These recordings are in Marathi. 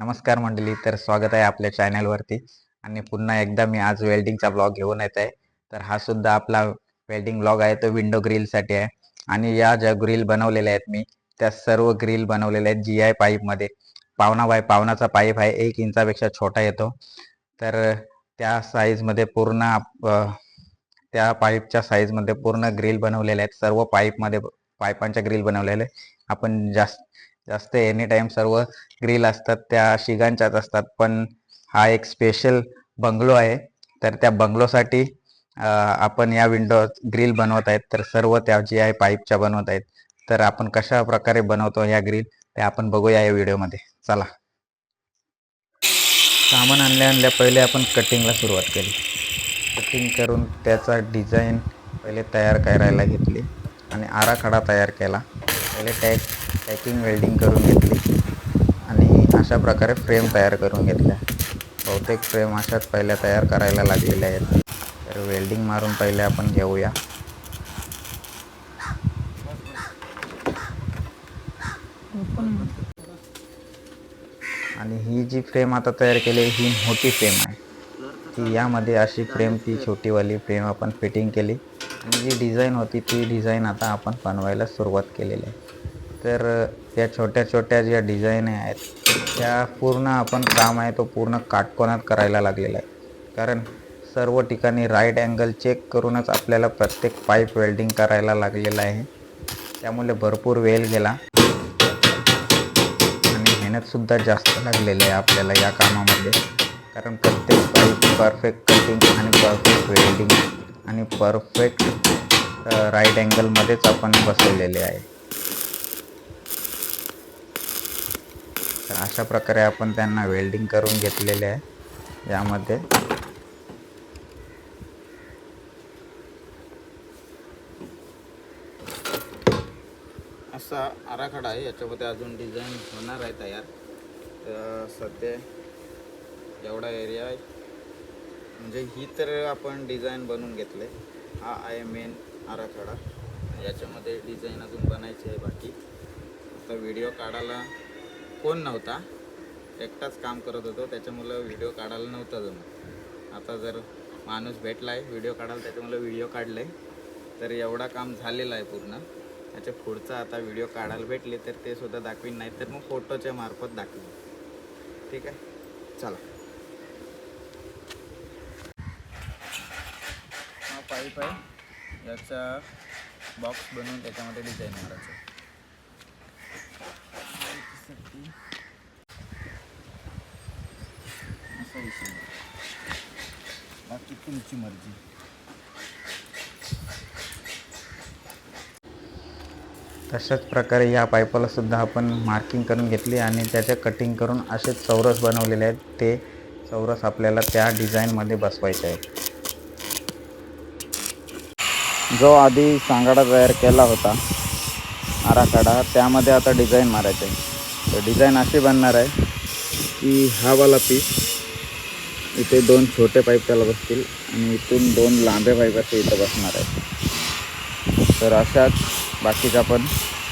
नमस्कार मंडळी तर स्वागत आहे आपल्या चॅनलवरती आणि पुन्हा एकदा मी आज वेल्डिंगचा ब्लॉग घेऊन येत आहे. तर हा सुद्धा आपला वेल्डिंग ब्लॉग आहे तो विंडो ग्रिलसाठी आहे. आणि या ज्या ग्रिल बनवलेल्या आहेत मी त्या सर्व ग्रिल बनवलेल्या आहेत जी आय पाईपमध्ये पावना बाय पावनाचा पाईप आहे एक इंचापेक्षा छोटा येतो. तर त्या साईजमध्ये पूर्ण आप- त्या पाईपच्या साईजमध्ये पूर्ण ग्रिल बनवलेल्या आहेत. सर्व पाईपमध्ये पाईपांच्या ग्रिल बनवलेले आपण जास्त जास्त एनी टाइम सर्व ग्रिल असतात त्या शिगांच्याच असतात. पण हा एक स्पेशल बंगलो आहे. तर त्या बंगलोसाठी आपण या विंडो ग्रिल बनवत आहेत. तर सर्व त्या जी आहे पाईपच्या बनवत आहेत. तर आपण कशा प्रकारे बनवतो या ग्रिल ते आपण बघूया या व्हिडिओमध्ये चला. सामान आणल्या आणल्या पहिले आपण कटिंगला सुरुवात केली. कटिंग करून त्याचा डिझाईन पहिले तयार करायला घेतली. आणि आराखडा तयार केला. पहिले टॅक टॅकिंग वेल्डिंग करून घेतली. आणि अशा प्रकारे फ्रेम तयार करून घेतल्या. बहुतेक फ्रेम अशाच पहिल्या तयार करायला लागलेल्या आहेत. तर वेल्डिंग मारून पहिले आपण घेऊया. आणि ही जी फ्रेम आता तयार केली आहे, ही मोठी फ्रेम आहे. ती यामध्ये अशी फ्रेम ती छोटीवाली फ्रेम आपण फिटिंग केली. आणि जी डिझाईन होती ती डिझाईन आता आपण बनवायला सुरुवात केलेली आहे. तर त्या छोट्या छोट्या ज्या डिझाईन आहेत त्या पूर्ण आपण काम आहे तो पूर्ण काटकोनात करायला लागलेला आहे. कारण सर्व ठिकाणी राईट अँगल चेक करूनच आपल्याला प्रत्येक पाईप वेल्डिंग करायला लागलेलं आहे. त्यामुळे भरपूर वेळ गेला. आणि मेहनतसुद्धा जास्त लागलेली आहे आपल्याला या कामामध्ये. कारण प्रत्येक पाईप परफेक्ट कटिंग आणि परफेक्ट वेल्डिंग आणि परफेक्ट राईट अँगलमध्येच आपण बसवलेले आहे. तर अशा प्रकारे आपण त्यांना वेल्डिंग करून घेतलेले आहे. यामध्ये असा आराखडा आहे. याच्यामध्ये अजून डिझाईन होणार आहे तयार. तर सध्या एवढा एरिया आहे. म्हणजे ही तर आपण डिझाईन बनवून घेतले. हा आहे मेन आराखडा. याच्यामध्ये डिझाईन अजून बनायची आहे बाकी. आता व्हिडिओ काढायला कोण नव्हता. एकटाच काम करत होतो. त्याच्यामुळं व्हिडिओ काढायला नव्हता जमत. आता जर माणूस भेटला आहे व्हिडिओ काढायला त्याच्यामुळं व्हिडिओ काढले तर एवढा काम झालेला आहे पूर्ण. त्याच्या पुढचा आता व्हिडिओ काढायला भेटले तर ते सुद्धा दाखवीन. नाही तर मग फोटोच्या मार्फत दाखवीन. ठीक आहे? चला. हा पाईप आहे. याचा बॉक्स बनवून त्याच्यामध्ये डिझाईन मारायचं असा विषय आहे. बाकी तुमची मर्जी. तशाच प्रकारे या पाईपाला सुद्धा आपण मार्किंग करून घेतली आणि त्याचे कटिंग करून असे चौरस बनवलेले आहेत. ते चौरस आपल्याला त्या डिझाईनमध्ये बसवायचे आहे जो आधी सांगाडा तयार केला होता आराखडा त्यामध्ये आता डिझाईन मारायचं. आहे तर डिझाईन अशी बनणार आहे की हा वाला पीस इथे दोन छोटे पाईप त्याला बसतील आणि इथून दोन लांबे पाईप असे इथं बसणार आहेत. तर अशाच बाकीच्या पण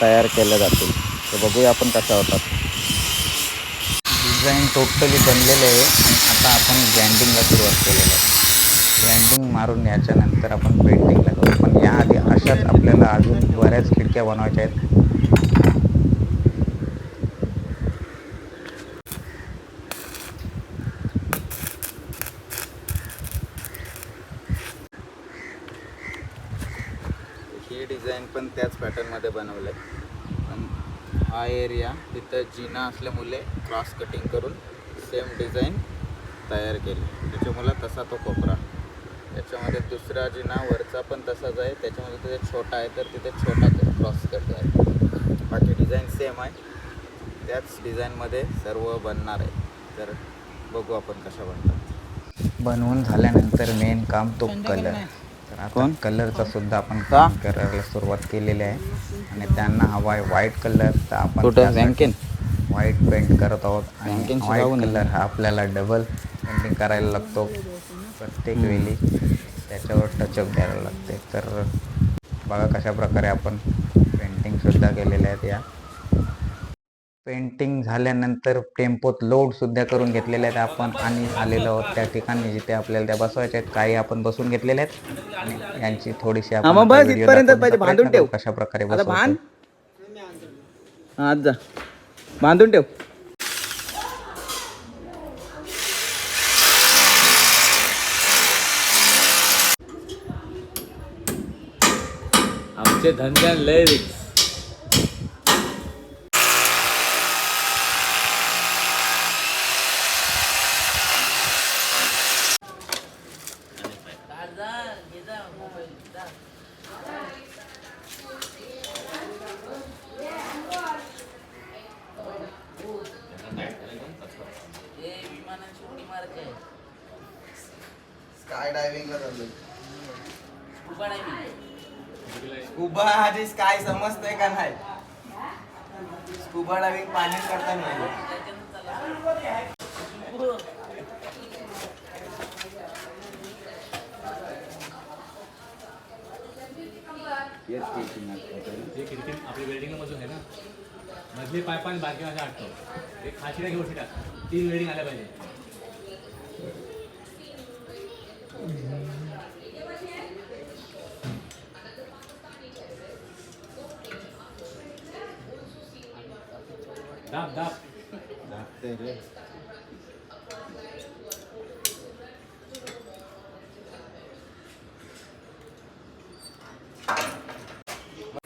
तयार केल्या जातील. तर बघूया आपण कशा होतात. डिझाईन टोटली बनलेलं आहे आणि आता आपण ग्रँडिंगला सुरुवात केलेलं आहे. ग्रँडिंग मारून याच्यानंतर आपण पेंटिंगला करू पण याआधी अशाच आपल्याला अजून बऱ्याच खिडक्या बनवायच्या आहेत ही डिझाईन पण त्याच पॅटर्नमध्ये बनवलं आहे पण हा एरिया तिथं जिना असल्यामुळे क्रॉस कटिंग करून सेम डिझाईन तयार केली. त्याच्यामुळं तसा तो कोपरा. त्याच्यामध्ये दुसरा जिना वरचा पण तसाच आहे. त्याच्यामध्ये तिथे छोटा आहे तर तिथे छोटा क्रॉस कट आहे. बाकी डिझाईन सेम आहे. त्याच डिझाईनमध्ये सर्व बनणार आहे. तर बघू आपण कशा बनतात. बनवून झाल्यानंतर मेन काम तो कलर आता कोण? कलरचा सुद्धा आपण का? काम करायला सुरुवात केलेली आहे. आणि त्यांना हवा आहे व्हाईट कलर तर आपण कुठं? बँकेन व्हाईट पेंट करत आहोत. आणि व्हाईट कलर हा आपल्याला डबल पेंटिंग करायला लागतो. प्रत्येक वेळी त्याच्यावर टचअप द्यायला लागते. तर बघा कशा प्रकारे आपण पेंटिंगसुद्धा केलेल्या आहेत या. पेंटिंग झाल्यानंतर टेम्पोत लोड सुद्धा करून घेतलेले आहेत आपण आणि आलेलो आहोत त्या ठिकाणी जिथे आपल्याला त्या बसवायच्या आहेत. काही आपण बसून घेतलेले आहेत. आणि यांची थोडीशी आपण बस पाहिजे, बांधून ठेव. कशा प्रकारे. भान आज जा. बांधून ठेव. आमचे धंद्यान लय रिक्स स्कुबा आधी स्काय समजतंय का नाही? स्कुबा डायव्हिंग पाण्यात करता नाही हे खिडकी आपली वेल्डिंग मधून आहे ना? मधली पाईप आणि बाकी माझ्या आटतो एक खाशी नाही घेऊ टाक तीन वेल्डिंग आल्या पाहिजे. दाब दाब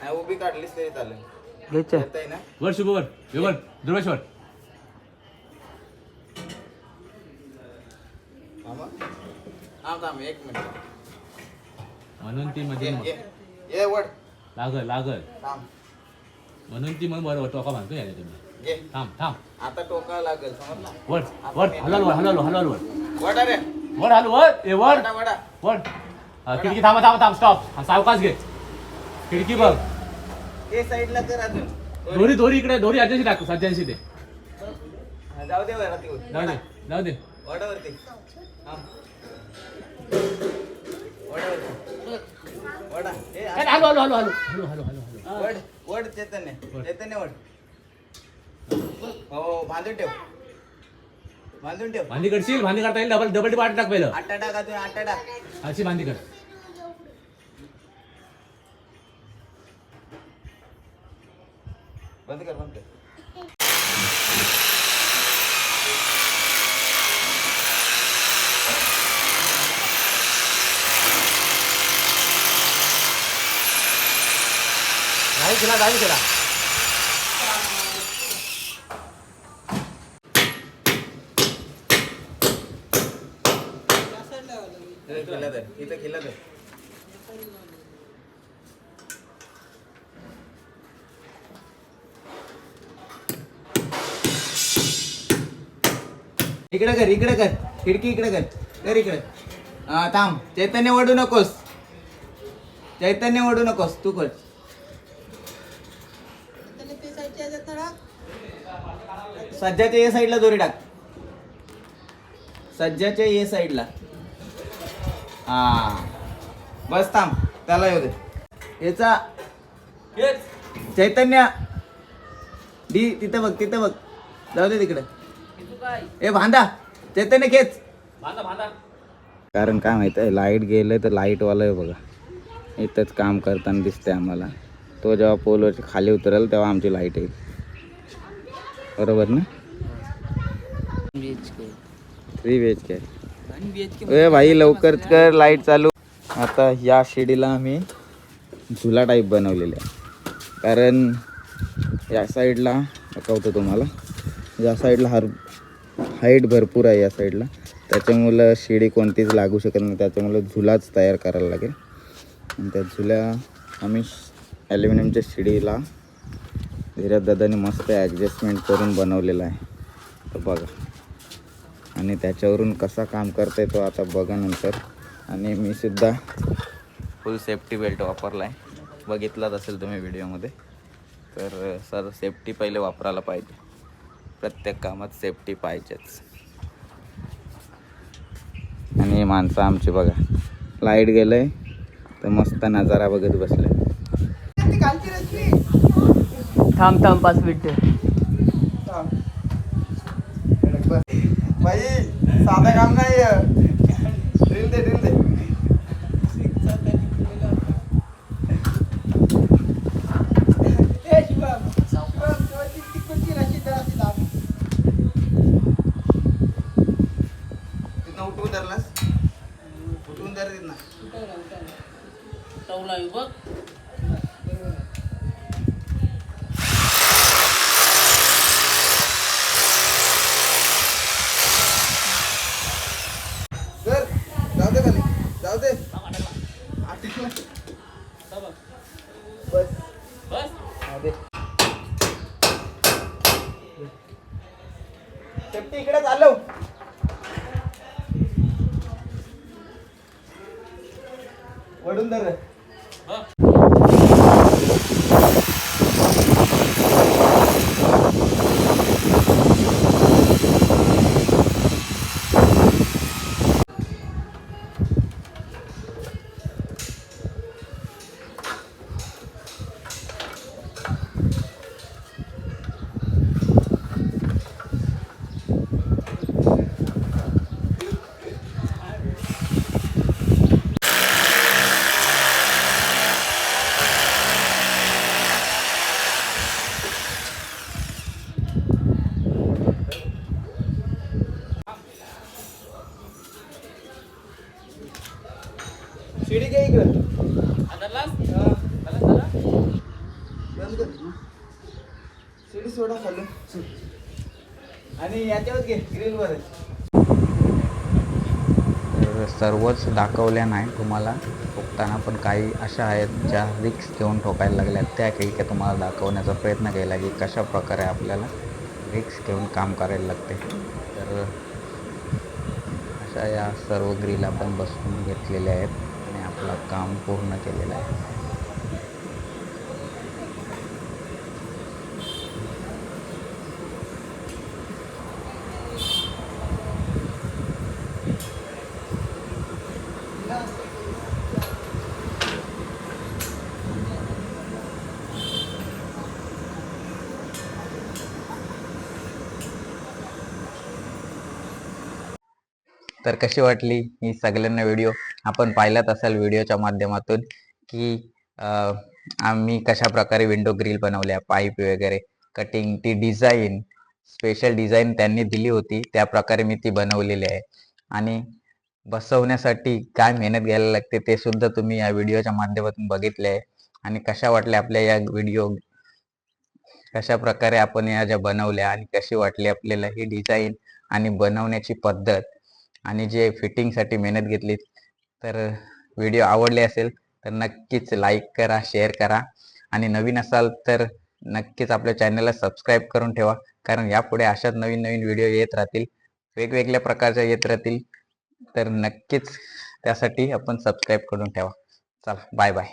नाही, उभी काढलीस तरी चालेल. येतंय ना? वर शुभ वर. हे वर. ध्रुवेश्वर थांबा. थांब थांब एक मिनिट. म्हणून ती मध्ये ये मग. ये. ये वड लागल लागल. थांब. म्हणून ती मग बरोबर टोका बांधतो यायला तुम्ही. थांब थांब. आता टोका लागेल वर वर हलवल वर हलवल वर वडा रे. वर हलव वर ए वर. वर. खिडकी थांबा थांबा थांब स्टॉप सावकाश घे. खिडकी बघ. ते साईडला कर अजून दोरी दोरी इकडे दोरी अजयशी टाकू सध्याशी ते जाऊ दे जाऊ दे जाऊ दे. वडावरती हा. वडावरती वडा हे हलू हलू हलू हलू हलू हलू हलू. वड वड चैतन्य चैतन्य वड. हो बांधून ठेव. बांधून ठेव. भांडी करशील भांडी करता येईल? डबल डबल पाठ टाक पहिलं. आटा टाका तुम्ही आटा टाक अशी भांडी कर बंद कर बंद कर. नाही केला नाही केला इथं खिलत आहे. इकडे कर इकडे कर. खिडकी इकडे कर. कर इकडे. थांब. चैतन्य ओढू नकोस. चैतन्य ओढू नकोस. तू कर. सज्जाच्या ये साईडला दोरी टाक. सज्जाच्या ये साईडला. हा. बस थांब त्याला येऊ दे. याचा चैतन्य. डी तिथं बघ तिथं बघ. जाऊ दे तिकडे. ए भांदा चैतन्य खेच. बांधा बांधा कारण काय माहिती आहे लाइट गेलं तर लाईटवालं आहे बघा. इथंच काम करताना दिसते आम्हाला. तो जेव्हा पोलवरची खाली उतरेल तेव्हा आमची लाइट येईल. बरोबर ना? थ्री बी एच के ए भाई लवकर कर लाइट चालू. आता या शिडीला आम्ही झुला टाईप बनवलेला आहे. कारण या साईडला दाखवतो तुम्हाला या साईडला हर हाईट भरपूर आहे या साईडला त्याच्यामुळं शिडी कोणतीच लागू शकत नाही त्याच्यामुळं झुलाच तयार करायला लागेल. आणि त्या झुल्या आम्ही ॲल्युमिनियमच्या शिडीला धीरज दादाने मस्त ॲडजस्टमेंट करून बनवलेला आहे. तर बघा. आणि त्याच्यावरून कसा काम करता तो आता बघा नंतर. आणि मी सुद्धा फुल सेफ्टी बेल्ट वापरला आहे बघितलाच असेल तुम्ही व्हिडिओमध्ये. तर सर सेफ्टी पहिले वापरायला पाहिजे. प्रत्येक कामात सेफ्टी पाहिजेच. आणि ही माणसं आमची बघा लाइट गेलंय. तर मस्त नजारा बघत बसले. थांब थांब पाच मिनिटं. बाई. साधं काम नाही ड्रिल दे ड्रिल दे तिथनं उठवून धरलास उठवून धर तिथनं बघ सर जाऊ दे खाली जाऊ दे आठवलं. बस बस जाऊ दे शेपटी इकडे चालव वडून धर रे. शिडी घे इकडं आदरलास हा. झालं झालं बंद कर शिडी सोडा खालून आणि याच्यावर घे ग्रिलवर सर्वच दाखवल्या नाही तुम्हाला. ठोकताना पण काही अशा आहेत ज्या रिक्स घेऊन ठोकायला लागल्या त्या काही काही तुम्हाला दाखवण्याचा प्रयत्न केला की कशा प्रकारे आपल्याला रिक्स घेऊन काम करायला लागते. तर अशा या सर्व ग्रिल आपण बसवून घेतलेल्या आहेत आणि आपलं काम पूर्ण केलेलं आहे. तर कशी वाटली ही सगळ्यांना व्हिडिओ आपण पाहिलाच असाल व्हिडिओच्या माध्यमातून की आम्ही कशा प्रकारे विंडो ग्रिल बनवल्या पाईप वगैरे कटिंग ती डिझाईन स्पेशल डिझाईन त्यांनी दिली होती त्या प्रकारे मी ती बनवलेली आहे. आणि बसवण्यासाठी काय मेहनत घ्यायला लागते ते सुद्धा तुम्ही या व्हिडिओच्या माध्यमातून बघितले आहे. आणि कशा वाटल्या आपल्या या व्हिडिओ कशा प्रकारे आपण या ज्या बनवल्या आणि कशी वाटली आपल्याला ही डिझाईन आणि बनवण्याची पद्धत? आणि जे फिटिंगसाठी मेहनत घेतली तर व्हिडिओ आवडले असेल तर नक्कीच लाईक करा शेअर करा. आणि नवीन असाल तर नक्कीच आपल्या चॅनलला सबस्क्राईब करून ठेवा. कारण यापुढे अशाच नवीन नवीन व्हिडिओ येत राहतील वेगवेगळ्या प्रकारच्या येत राहतील. तर नक्कीच त्यासाठी आपण सबस्क्राईब करून ठेवा. चला बाय बाय